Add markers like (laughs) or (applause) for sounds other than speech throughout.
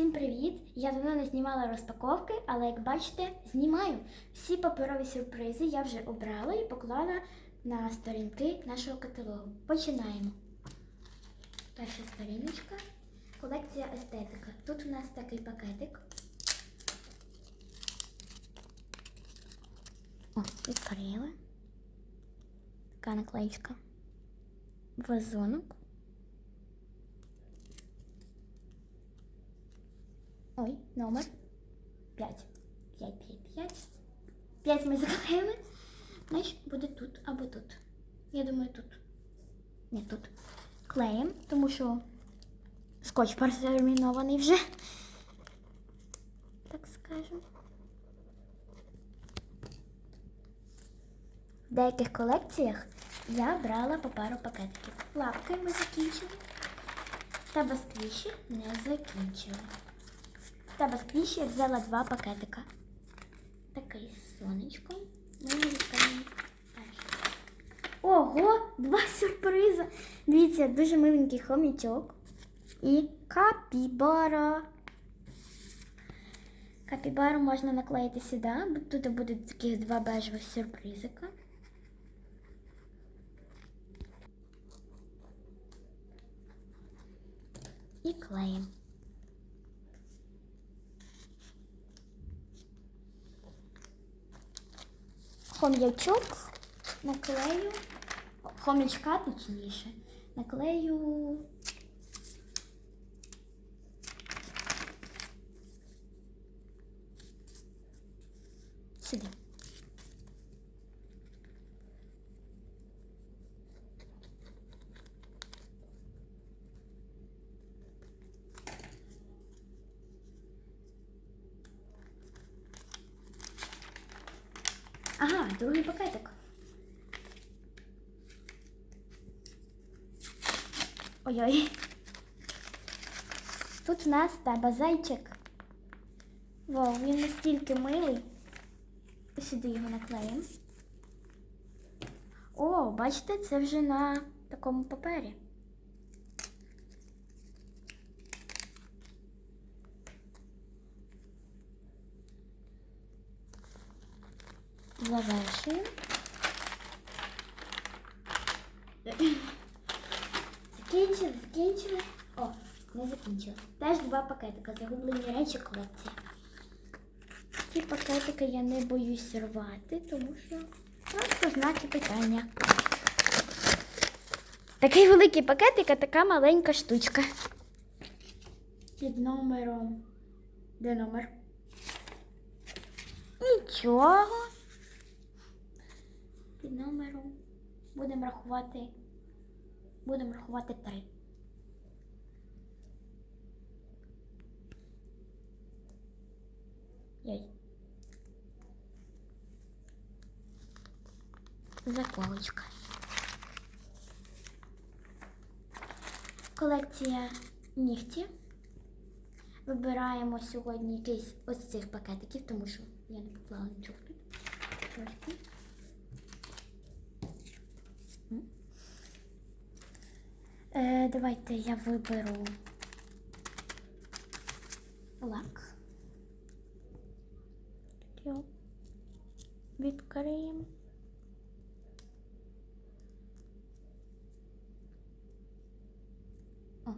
Всім привіт! Я давно не знімала розпаковки, але як бачите, знімаю. Всі паперові сюрпризи я вже обрала і поклала на сторінки нашого каталогу. Починаємо. Перша сторіночка. Колекція естетика. Тут у нас такий пакетик. О, відкрили. Така наклеїчка. Вазонок. Ой, номер 5. 5, 5, 5. 5 ми заклеїли. Значить, буде тут або тут. Я думаю, тут. Не тут. Клеїм, тому що скотч протермінований вже. Так скажемо. В деяких колекціях я брала по пару пакетиків. Лапки ми закінчили. Та басквіші не закінчили. Та басквіші я взяла два пакетика. Такий з сонечком. Перший. Ого! Два сюрпризи! Дивіться, дуже миленький хомячок. І капібара. Капібару можна наклеїти сюди. Тут будуть такі два бежевих сюрпризика. І клеїмо. Хом'ячок наклею, хомячка точніше, наклею. Сюди. Другий пакетик. Ой-ой. Тут в нас тебе зайчик. Вау, він настільки милий. Сюди його наклеїмо. О, бачите, це вже на такому папері. Завершуємо. Закінчили, закінчили. О, не закінчили. Теж два пакетика. Загублені речі колекції. Ці пакетики я не боюсь рвати, тому що просто знаки питання. Такий великий пакетик, а така маленька штучка. Під номером. Де номер? Нічого. Під номером. Будемо рахувати. Будемо рахувати три. Яй. Заколочка. Колекція нігті. Вибираємо сьогодні якийсь ось цих пакетиків, тому що я не поклала нічого тут. Трошки. Е, давайте я виберу лак. Його Відкриємо. О,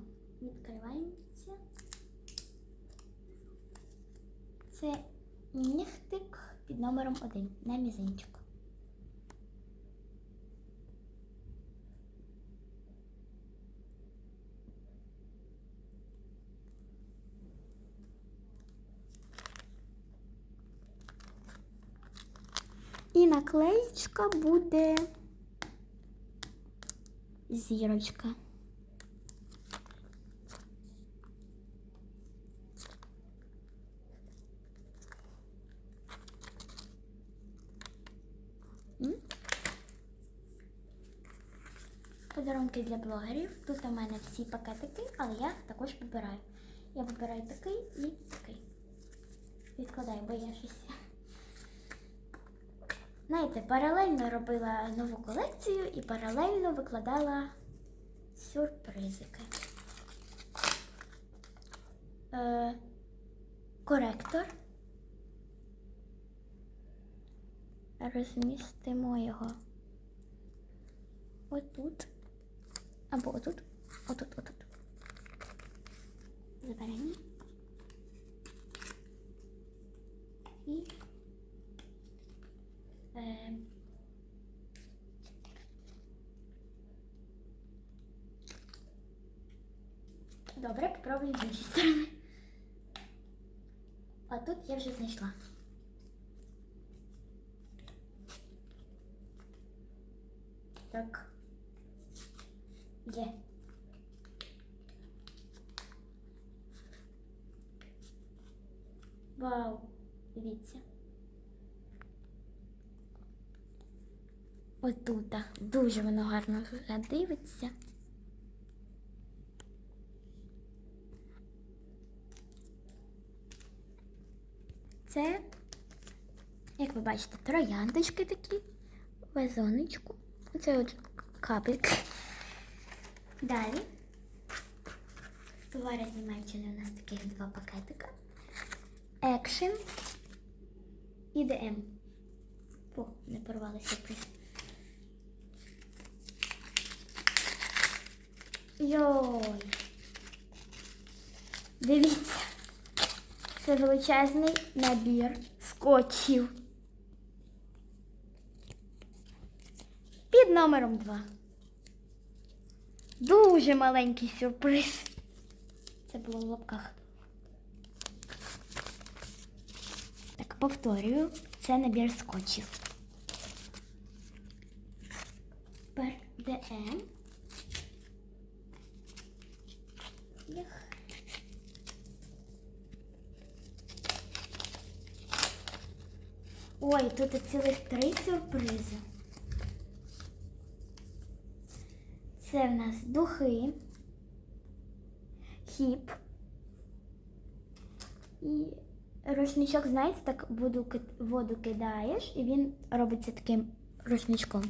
відкривається. Це нігтик під номером 1 на мізинчик. І наклеєчка буде зірочка. Подарунки для блогерів. Тут у мене всі пакетики, але я також вибираю. Я вибираю такий і такий. Відкладаю, бо я щось. Знаєте, паралельно робила нову колекцію і паралельно викладала сюрпризики. Е, коректор. Розмістимо його отут. Або отут. Отут, отут. Заберемо. І е, Добре, попробую з іншої сторони. А тут я вже знайшла. Так. Є. Вау, дивіться. Отут. Дуже воно гарно дивиться. Це, як ви бачите, трояндочки такі, вазоночку. Це от капельки. Далі. Товари з у нас таких два пакетика. Action і DM. О, не порвалися приз. Йой. Дивіться. Це величезний набір скотчів. Під номером 2. Дуже маленький сюрприз. Це було в лапках. Так, повторюю, це набір скотчів. Тепер ДМ. Їх. Ой, тут цілих три сюрпризи. Це в нас духи, хіп. І рушничок, знаєте, так воду, воду кидаєш, і він робиться таким рушничком.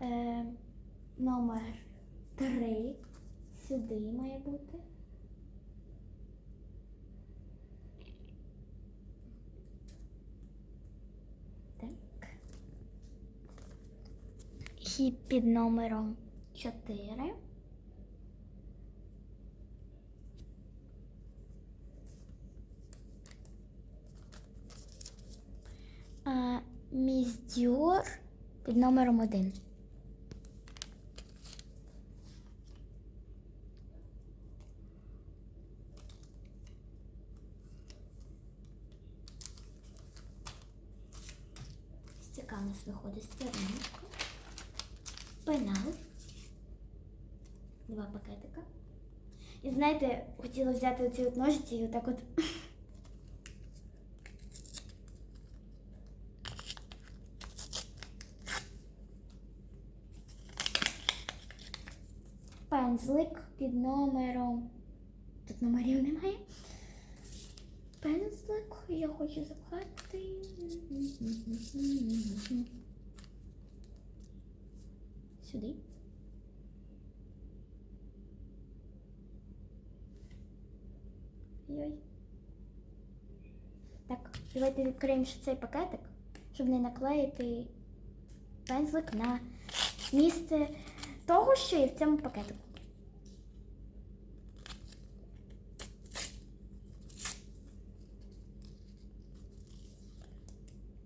Е, номер три. Сюди має бути. Так. Хіп під номером 4. А, Міздюр під номером 1. Стіка у нас виходить сторіночка. Пенал. Два пакетика. І знаєте, хотіла взяти оці от ножиці і отак от. Пензлик під номером. Тут номерів немає. Пензлик я хочу запхати. Сюди. Йой. Так, давайте відкриємо ще цей пакетик, щоб не наклеїти пензлик на місце того, що є в цьому пакетику.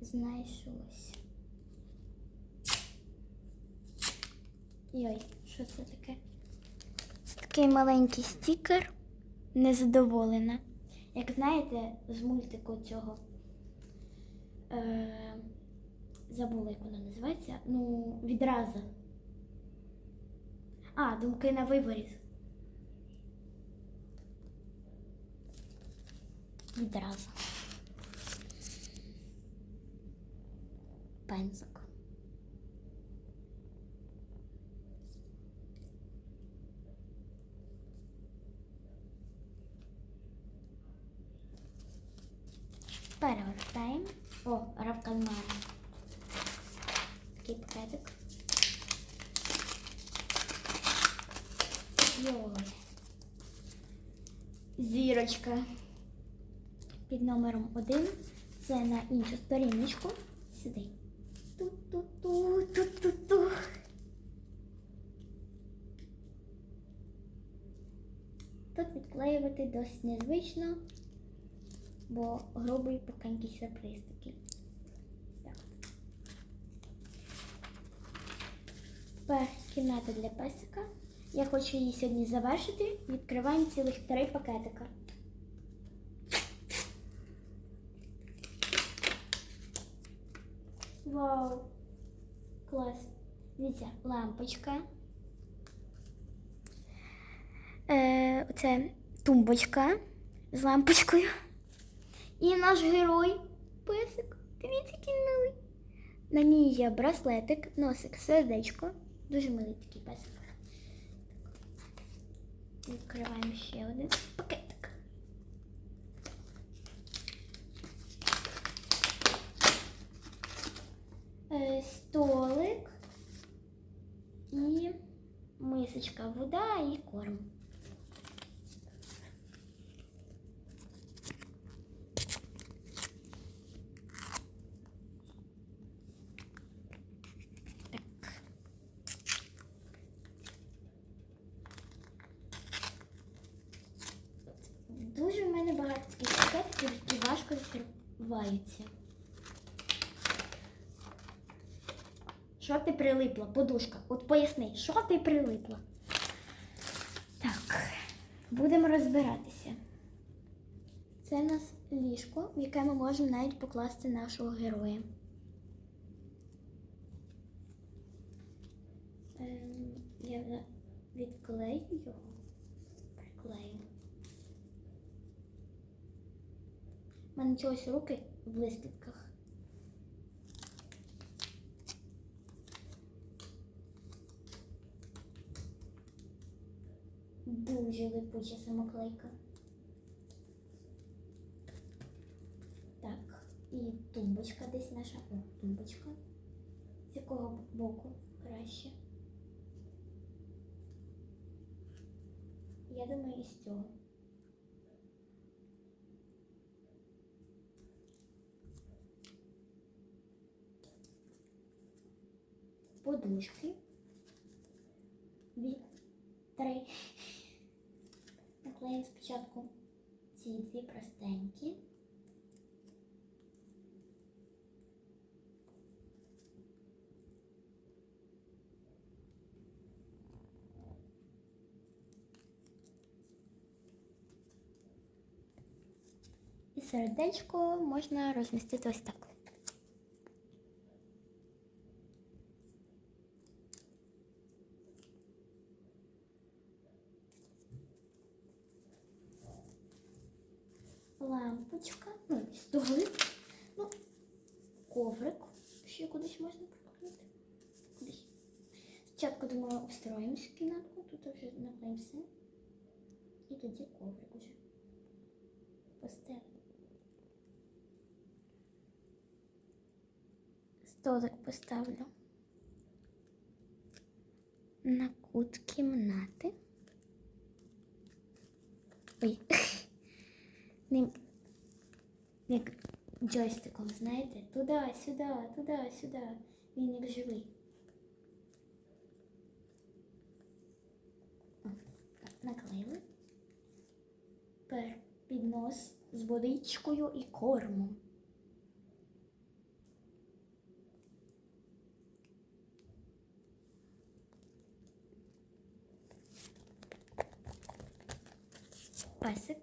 Знайшлось. Йой, що це таке? Це такий маленький стікер. Незадоволена. Як знаєте, з мультику цього. Е, забула, як вона називається. Ну, відразу. А, думки на виборі. Відразу. Пензик. Перевертаємо. О, равкальмара. Такий пакетик. Йой. Під номером 1. Це на іншу сторіночку. Сюди. Ту-ту-ту, ту-ту-ту. Тут відклеювати досить незвично, бо грубий пухенький сюрприз такий. Так. Тепер кімната для песика. Я хочу її сьогодні завершити. Відкриваємо цілих три пакетика. Вау! Клас! Дивіться, лампочка. Е, Оце тумбочка з лампочкою. І наш герой песик. Дивіться, який милий. На ній є браслетик, носик, сердечко. Дуже милий такий песик. Відкриваємо ще один пакетик. Е, Столик і мисочка, вода і корм. Дуже в мене багато таких пакетиків, які важко відкриваються. Що ти прилипла, подушка? От поясни, що ти прилипла? Так, будемо розбиратися. Це у нас ліжко, в яке ми можемо навіть покласти нашого героя. Ем, я відклею його, приклею. У мене чогось руки в блискітках. Дуже липуча самоклейка. Так, і тумбочка десь наша. О, тумбочка. З якого боку краще? Я думаю, із цього. Подушки. Дві, три. Наклеїмо спочатку ці дві простенькі. І сердечко можна розмістити ось так. Лампочка, ну, столик, ну, коврик, ще кудись можна прикрити. Кудись. Спочатку, думаю, обстроїмося кімнатку, тут вже наклеїмо. І тоді коврик уже. Поставимо. Столик поставлю на кут кімнати. Ой. (laughs) Як джойстиком, знаєте, туди, сюди, туди, сюди. Він як живий. Наклеїли. Тепер піднос з водичкою і кормом. Песик.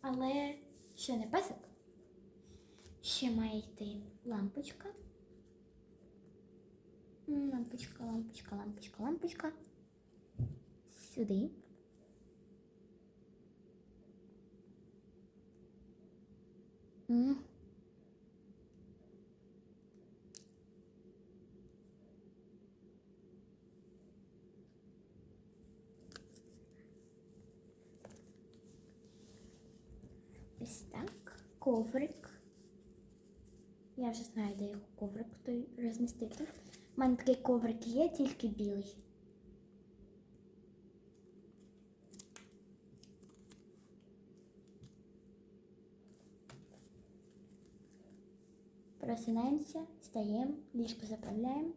Але ще не песик. Ще має йти лампочка. Лампочка, лампочка, лампочка, лампочка. Сюди. М. Ось так. Коврик. Я вже знаю, де його коврик той розмістити. У мене такий коврик є, тільки білий. Просинаємося, встаємо, ліжко заправляємо.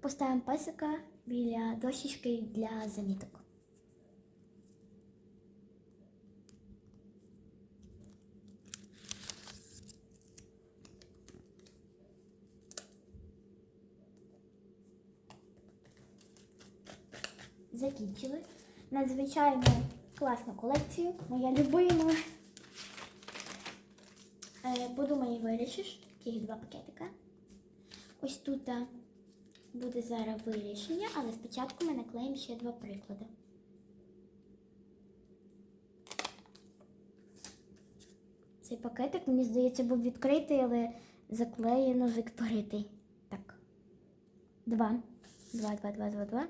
Поставимо песика біля дощечки для заміток. Закінчили. Надзвичайно класну колекцію. Моя любима. Е, Подумай, вирішиш. Тих два пакетика. Ось тут а, буде зараз вирішення, але спочатку ми наклеїмо ще два приклади. Цей пакетик, мені здається, був відкритий, але заклеєно відкритий. Так. Два. Два, два, два, два, два.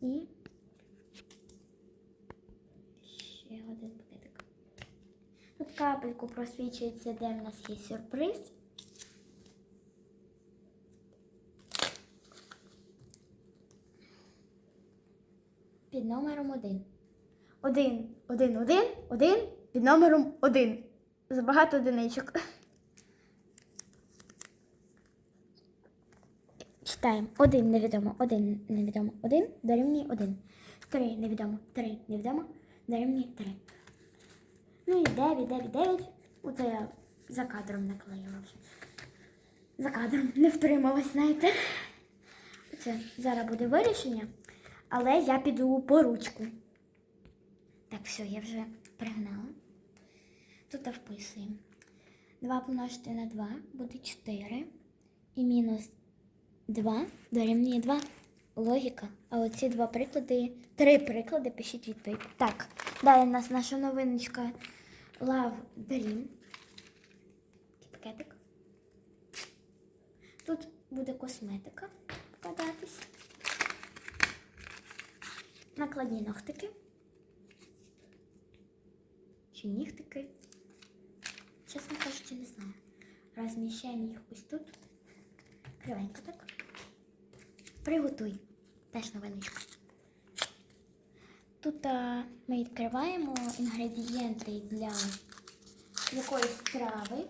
І ще один пакетик. Тут капельку просвічується, де в нас є сюрприз. Під номером один. Один, один, один, один, під номером один. Забагато одиничок. Читаємо. Один невідомо, один невідомо, один, дорівнює один. Три невідомо, три невідомо, дорівнює три. Ну і дев'ять, дев'ять, дев'ять. Оце я за кадром наклеїла. За кадром не втрималась, знаєте. Оце зараз буде вирішення, але я піду по ручку. Так, все, я вже пригнала. Тут вписуємо. 2 помножити на 2 буде 4. І мінус 2 дорівнює 2. Логіка. А оці два приклади, три приклади пишіть відповідь. Так, далі у нас наша новиночка Love Dream. Пакетик. Тут буде косметика вкладатись. Накладні ногтики. Чи нігтики? Чесно кажучи, не знаю. Розміщаємо їх ось тут. Кривенько так. Приготуй. Теж новиночка. Тут а, ми відкриваємо інгредієнти для якоїсь страви.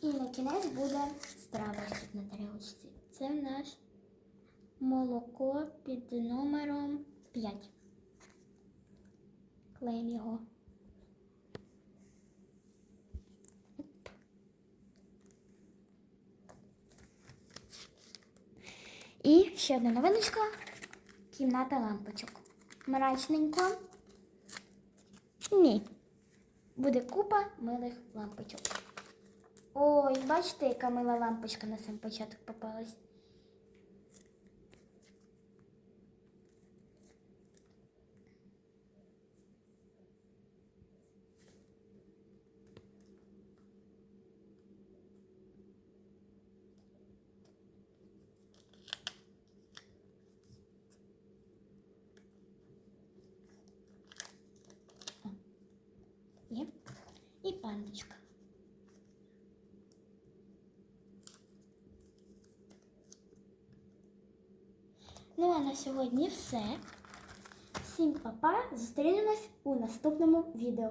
І на кінець буде страва тут на тарілочці. Це в нас молоко під номером 5. Клеїмо його. І ще одна новиночка. Кімната лампочок. Мрачненько. Ні. Буде купа милих лампочок. Ой, бачите, яка мила лампочка на сам початок попалась. Є. І пандочка. Ну а на сьогодні все. Всім па-па. Зустрінемось у наступному відео.